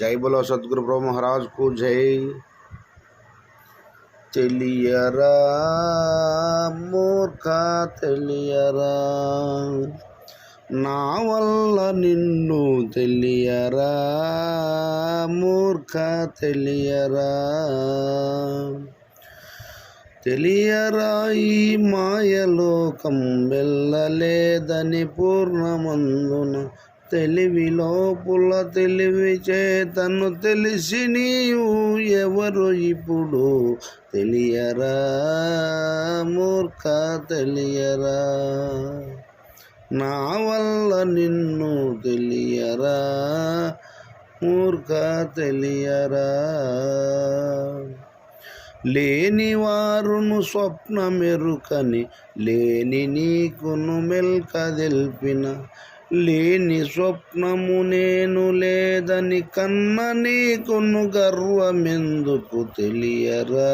జై బలో సద్గురు బ్రహ్మ మహారాజ్కు జై. తెలియరా మూర్ఖ తెలియరా? నా వల్ల నిన్ను తెలియరా మూర్ఖ తెలియరా? తెలియరా ఈ మాయలోకం వెళ్ళలేదని పూర్ణమందున తెలివి లోపుల తెలివి చేతను తెలిసి నీవు ఎవరు ఇప్పుడు తెలియరా? మూర్ఖ తెలియరా? నా వల్ల నిన్ను తెలియరా? మూర్ఖ తెలియరా? లేని వారును స్వప్నమెరుకని లేని నీకును మెల్క తెలిపిన లేని స్వప్నము నేను లేదని కన్న నీకును గర్వమెందుకు తెలియరా?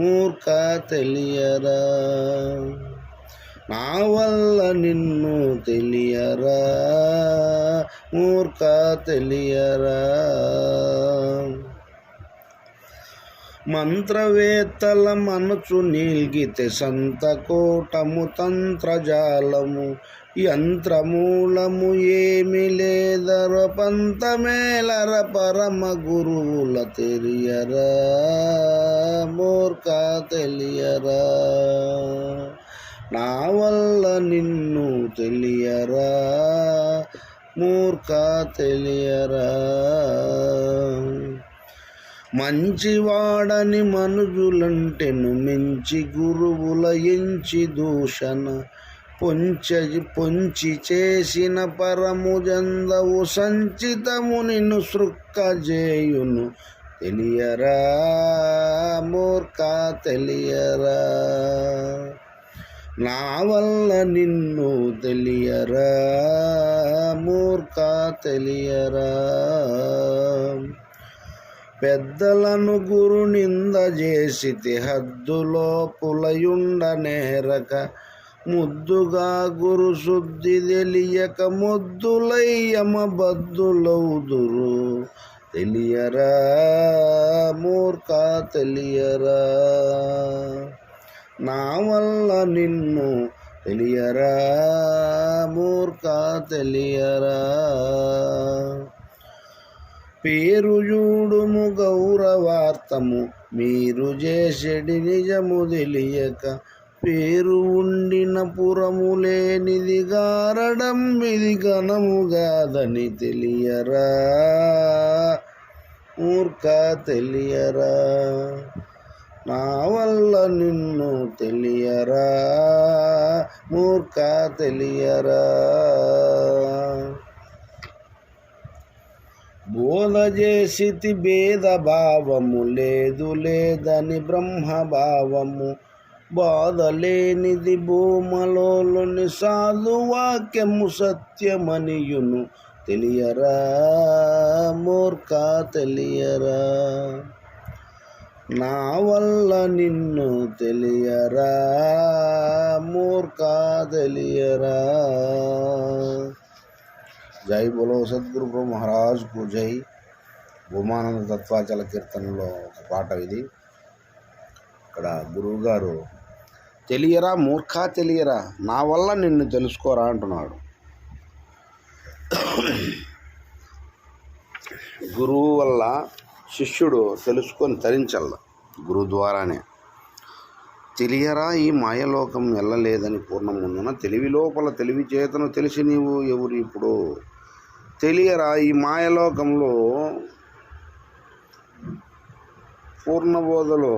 మూర్ఖ తెలియరా? నా వల్ల నిన్ను తెలియరా? మూర్ఖ తెలియరా? మంత్రవేత్తల మనసు నీల్గితే సంతకోటము తంత్రజాలము యంత్రమూలము ఏమి లేదర పంతమేలర పరమ గురువుల తెలియరా మూర్ఖ తెలియరా నా వల్ల నిన్ను తెలియరా మూర్ఖ తెలియరా మంచివాడని మనుజులంటెను మించి గురువుల ఎంచి దూషణ. పొంచి పొంచి చేసిన పరము జందవు సంచితము నిన్ను సృక్కజేయును. తెలియరా మూర్ఖ తెలియరా? నా వల్ల నిన్ను తెలియరా మూర్ఖ తెలియరా? పెద్దలను గురు నింద చేసితి హద్దులో పులయుండ నేరక ముద్దుగా గురు శుద్ధి తెలియక ముద్దులయ్యమ బద్దులౌదురు తెలియరా మూర్ఖ తెలియరా నా వల్ల నిన్ను తెలియరా మూర్ఖ తెలియరా పేరు చూడుము గౌరవార్థము. మీరు చేసెడి నిజము తెలియక పేరు ఉండిన పురము లేనిది గారడం ఇది ఘనము తెలియరా? మూర్ఖ తెలియరా? నా వల్ల నిన్ను తెలియరా? మూర్ఖ తెలియరా? బోధ భేద భావము లేదు లేదని బ్రహ్మభావము. బాధ లేనిది భూమలోని సాధు వాక్యము సత్యమనియును. తెలియరా మూర్ఖ తెలియరా? నా వల్ల నిన్ను తెలియరా మూర్ఖ తెలియరా? జై బోలో సద్గురు మహారాజ్ మహారాజ్కు జై. భూమానంద తత్వాచల కీర్తనలో ఒక పాట ఇది. ఇక్కడ గురువుగారు తెలియరా మూర్ఖ తెలియరా? నా వల్ల నిన్ను తెలుసుకోరా అంటున్నాడు. గురువు వల్ల శిష్యుడు తెలుసుకొని తరించల్ల గురువు ద్వారానే. తెలియరా ఈ మాయలోకం వెళ్ళలేదని పూర్ణముందున తెలివి లోపల తెలివి చేతను తెలిసి నీవు ఎవరు ఇప్పుడు? తెలియరా ఈ మాయలోకంలో పూర్ణబోధలో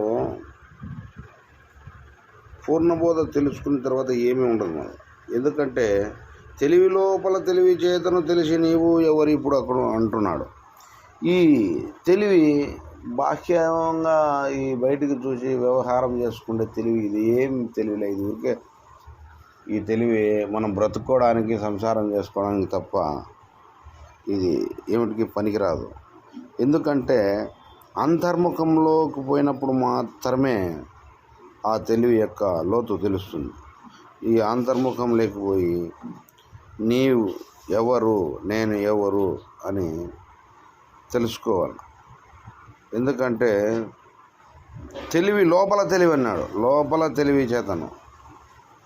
పూర్ణబోధ తెలుసుకున్న తర్వాత ఏమీ ఉండదు మనం ఎందుకంటే తెలివి లోపల తెలివి చేతను తెలిసి నీవు ఎవరు ఇప్పుడు అక్కడ అంటున్నాడు. ఈ తెలివి బాహ్యంగా ఈ బయటికి చూసి వ్యవహారం చేసుకుంటే తెలివి ఇది ఏం తెలివిలే ఇది ఊరికే ఈ తెలివి మనం బ్రతుక్కోవడానికి సంసారం చేసుకోవడానికి తప్ప ఇది ఏమిటికి పనికిరాదు. ఎందుకంటే అంతర్ముఖంలోకి పోయినప్పుడు మాత్రమే ఆ తెలివి యొక్క లోతు తెలుస్తుంది. ఈ అంతర్ముఖం లేకపోయి నీవు ఎవరు నేను ఎవరు అని తెలుసుకోవాలి. ఎందుకంటే తెలివి లోపల తెలివి అన్నాడు. లోపల తెలివి చేతను.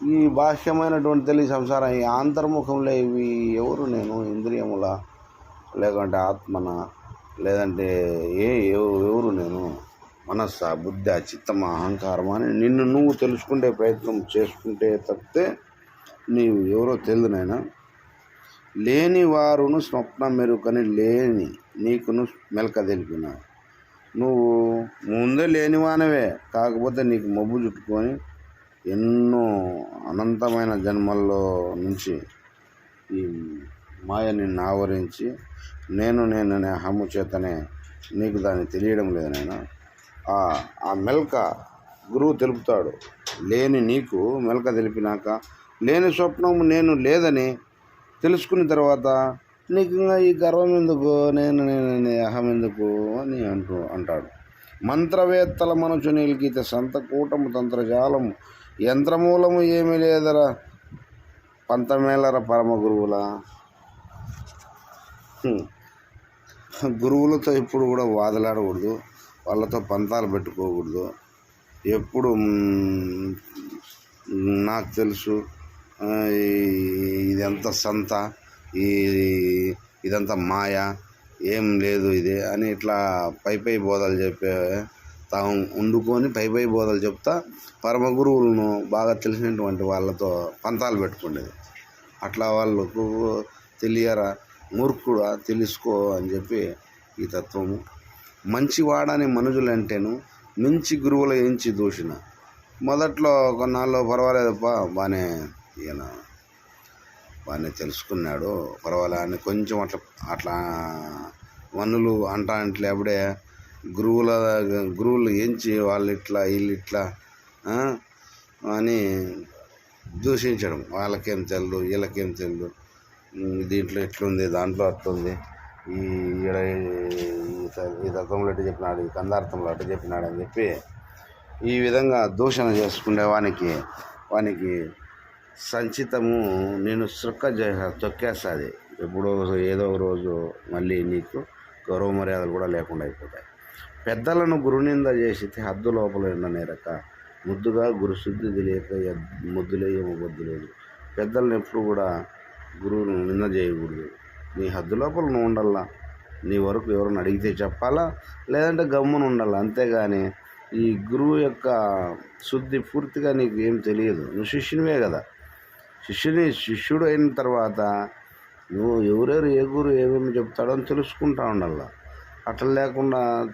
ఈ బాహ్యమైనటువంటి తెలివి సంసారం ఈ అంతర్ముఖంలో ఇవి ఎవరు నేను ఇంద్రియముల లేకుంటే ఆత్మన? లేదంటే ఏ ఎవరు నేను? మనస్స బుద్ధి చిత్తమ అహంకారమా అని నిన్ను నువ్వు తెలుసుకుంటే ప్రయత్నం చేసుకుంటే తప్పితే నీవు ఎవరో తెలియదు నాయన. లేని వారును స్వప్న మెరుకని లేని నీకును మెలక తెలిపిన. నువ్వు ముందే లేనివానవే కాకపోతే నీకు మబ్బు చుట్టుకొని ఎన్నో అనంతమైన జన్మల్లో నుంచి ఈ మాయ నిన్ను ఆవరించి నేను నేను అనే హమ్ము చేతనే నీకు దాన్ని తెలియడం లేదు నాయన. ఆ ఆ మెల్క గురువు తెలుపుతాడు లేని నీకు మెల్క తెలిపినాక లేని స్వప్నము నేను లేదని తెలుసుకున్న తర్వాత నీకు ఇంకా ఈ గర్వం ఎందుకు నేను నేను అహం ఎందుకు అని అంటూ అంటాడు. మంత్రవేత్తల మనసు నిలికితే సంత కూటము తంత్రజాలము యంత్రమూలము ఏమీ లేదరా. పంతమేలర పరమ గురువుల? గురువులతో ఎప్పుడు కూడా వాదలాడకూడదు. వాళ్ళతో పంతాలు పెట్టుకోకూడదు. ఎప్పుడు నాకు తెలుసు ఆ, ఇదంతా సంత ఈ ఇదంతా మాయ ఏం లేదు ఇది అని ఇట్లా పై పై బోధలు చెప్పే తాము వండుకొని పై పై బోధలు చెప్తా పరమ గురువులను బాగా తెలిసినటువంటి వాళ్ళతో పంతాలు పెట్టుకునేది. అట్లా వాళ్ళకు తెలియరా? మూర్ఖుడా తెలుసుకో అని చెప్పి ఈ తత్వము. మంచివాడని మనుషులంటేను మించి గురువుల ఎంచి దూషణ మొదట్లో కొన్నాళ్ళు పర్వాలేదప్ప బాగానే ఈయన బాగానే తెలుసుకున్నాడు. పర్వాలే అని కొంచెం అట్లా అట్లా వనులు అంటా అంటే అప్పుడే గురువుల గురువులు ఎంచి వాళ్ళు ఇట్లా వీళ్ళు ఇట్లా అని దూషించడం. వాళ్ళకేం తెలియదు వీళ్ళకేం తెలియదు దీంట్లో ఎట్లుంది దాంట్లో అట్లుంది. ఈ ఈడ ఈ తత్వంలో అట్టు చెప్పినాడు ఈ కందార్థంలో అట్టు చెప్పినాడు అని చెప్పి ఈ విధంగా దూషణ చేసుకునే వానికి వానికి సంచితము నేను సుక్క తొక్కేస్తుంది ఎప్పుడో ఏదో ఒక రోజు మళ్ళీ నీకు గౌరవ మర్యాదలు కూడా లేకుండా అయిపోతాయి. పెద్దలను గురునింద చేసితే హద్దు లోపల ఉండనేరక ముద్దుగా గురుశుద్ధి తెలియక ముద్దులేయము ముద్దులే ఏమో బొద్దు లేదు. పెద్దలను ఎప్పుడు కూడా గురువును నింద చేయకూడదు నీ హద్దు లోపల నువ్వు ఉండాలా? నీ వరకు ఎవరైనా అడిగితే చెప్పాలా? లేదంటే గమ్మున ఉండాలా? అంతేగాని ఈ గురువు యొక్క శుద్ధి పూర్తిగా నీకు ఏం తెలియదు. నువ్వు శిష్యునివే కదా. శిష్యుని శిష్యుడు అయిన తర్వాత నువ్వు ఎవరెవరు ఏ గురు ఏమేమి చెప్తాడో అని తెలుసుకుంటా ఉండాలా? అట్లా లేకుండా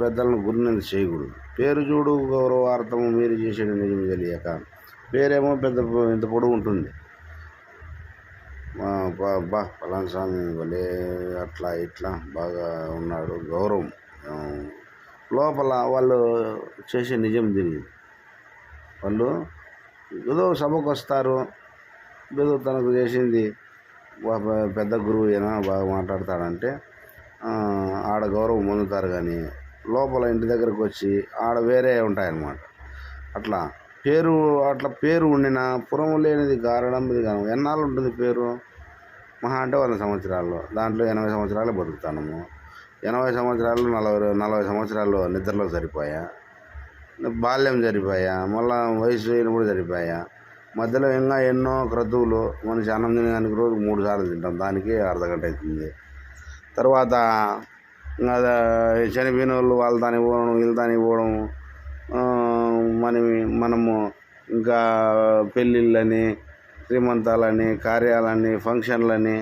పెద్దలను గురినంత చేయకూడదు. పేరు చూడు గౌరవార్థము మీరు చేసేది నిజం తెలియక. పేరేమో పెద్ద ఇంత పొడుగు ఉంటుంది. బా బా స్వామి భలే అట్లా ఇట్లా బాగా ఉన్నాడు. గౌరవం. లోపల వాళ్ళు చేసే నిజం తెలియదు వాళ్ళు ఏదో సభకు వస్తారు. ఏదో తనకు చేసింది. పెద్ద గురువు అయినా బాగా మాట్లాడతాడంటే ఆడ గౌరవం పొందుతారు కానీ లోపల ఇంటి దగ్గరకు వచ్చి ఆడ వేరే ఉంటాయన్నమాట. అట్లా పేరు అట్లా పేరు ఉండిన పురం లేనిది గారడం ఇది కాను ఎన్నాళ్ళు ఉంటుంది పేరు? మహా అంటే వంద సంవత్సరాలు దాంట్లో ఎనభై సంవత్సరాలు బతుకుతాము ఎనభై సంవత్సరాలు నలభై నలభై సంవత్సరాలు నిద్రలో సరిపోయా? బాల్యం సరిపోయా? మళ్ళా వయసు అయినప్పుడు సరిపోయా? మధ్యలో ఇంకా ఎన్నో క్రతువులు మనిషి అన్నం తినడానికి రోజు మూడు సార్లు తింటాం. దానికి అర్ధగంట అవుతుంది. తర్వాత ఇంకా చనిపోయిన వాళ్ళు వాళ్ళ దానికి పోవడం వీళ్ళ దానికి పోవడం మన మనము ఇంకా పెళ్ళిళ్ళని శ్రీమంతాలని కార్యాలని ఫంక్షన్లని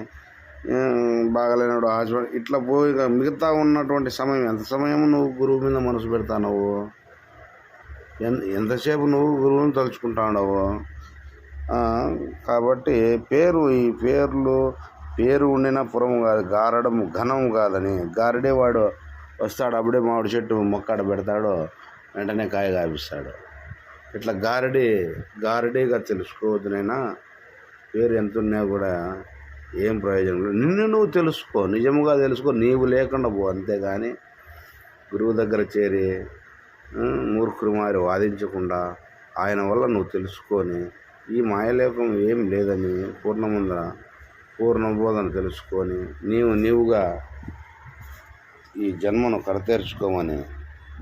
బాగాలేనాడు హాస్పిటల్ ఇట్లా పోయి మిగతా ఉన్నటువంటి సమయం ఎంత సమయం నువ్వు గురువు మీద మనసు పెడతా నువ్వు? ఎంతసేపు నువ్వు గురువుని తలుచుకుంటావు కాబట్టి పేరు ఈ పేర్లు పేరు ఉండిన పురం కాదు గారడం ఘనం కాదని గారడేవాడు వస్తాడు అప్పుడే మామిడి చెట్టు మొక్కడ పెడతాడు. వెంటనే కాయ కాపిస్తాడు ఇట్లా గారడి గారడీగా తెలుసుకోవద్దునైనా పేరు ఎంత ఉన్నా కూడా ఏం ప్రయోజనం లేదు. నిన్ను నువ్వు తెలుసుకో నిజముగా తెలుసుకో నీవు లేకుండా పో అంతేగాని గురువు దగ్గర చేరి ఆ, మారి వాదించకుండా ఆయన వల్ల నువ్వు తెలుసుకొని ఈ మాయలేకం ఏం లేదని పూర్ణముందర పూర్ణబోధన తెలుసుకొని నీవు నీవుగా ఈ జన్మను కడతేర్చుకోమని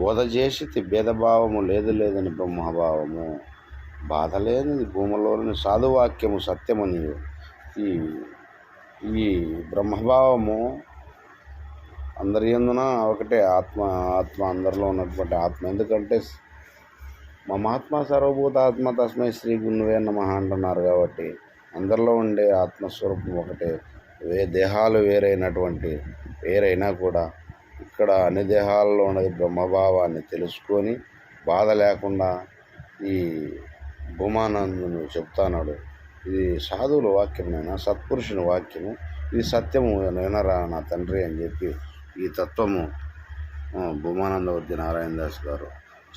బోధ చేసి భేదభావము లేదు లేదని బ్రహ్మభావము. బాధ లేనిది భూమిలోని సాధువాక్యము సత్యము నీవు. ఈ ఈ బ్రహ్మభావము అందరి ఎందున ఒకటే ఆత్మ ఆత్మ అందరిలో ఉన్నటువంటి ఆత్మ. ఎందుకంటే మమాత్మ సర్వభూత ఆత్మ తస్మై శ్రీ గురువే నమ అంటున్నారు కాబట్టి అందరిలో ఉండే ఆత్మస్వరూపం ఒకటే. వే దేహాలు వేరైనటువంటి వేరైనా కూడా ఇక్కడ అన్ని దేహాల్లో ఉన్నది బ్రహ్మభావాన్ని తెలుసుకొని బాధ లేకుండా ఈ భూమానందును చెప్తాన్నాడు ఇది సాధువుల వాక్యమైనా సత్పురుషుని వాక్యము. ఇది సత్యము నేనరా నా తండ్రి అని చెప్పి ఈ తత్వము భూమానందవర్తి నారాయణ దాస్ గారు.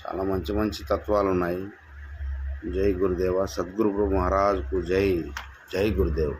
చాలా మంచి మంచి తత్వాలు ఉన్నాయి జై గురుదేవ సద్గురు మహారాజ్కు జై జై గురుదేవ్.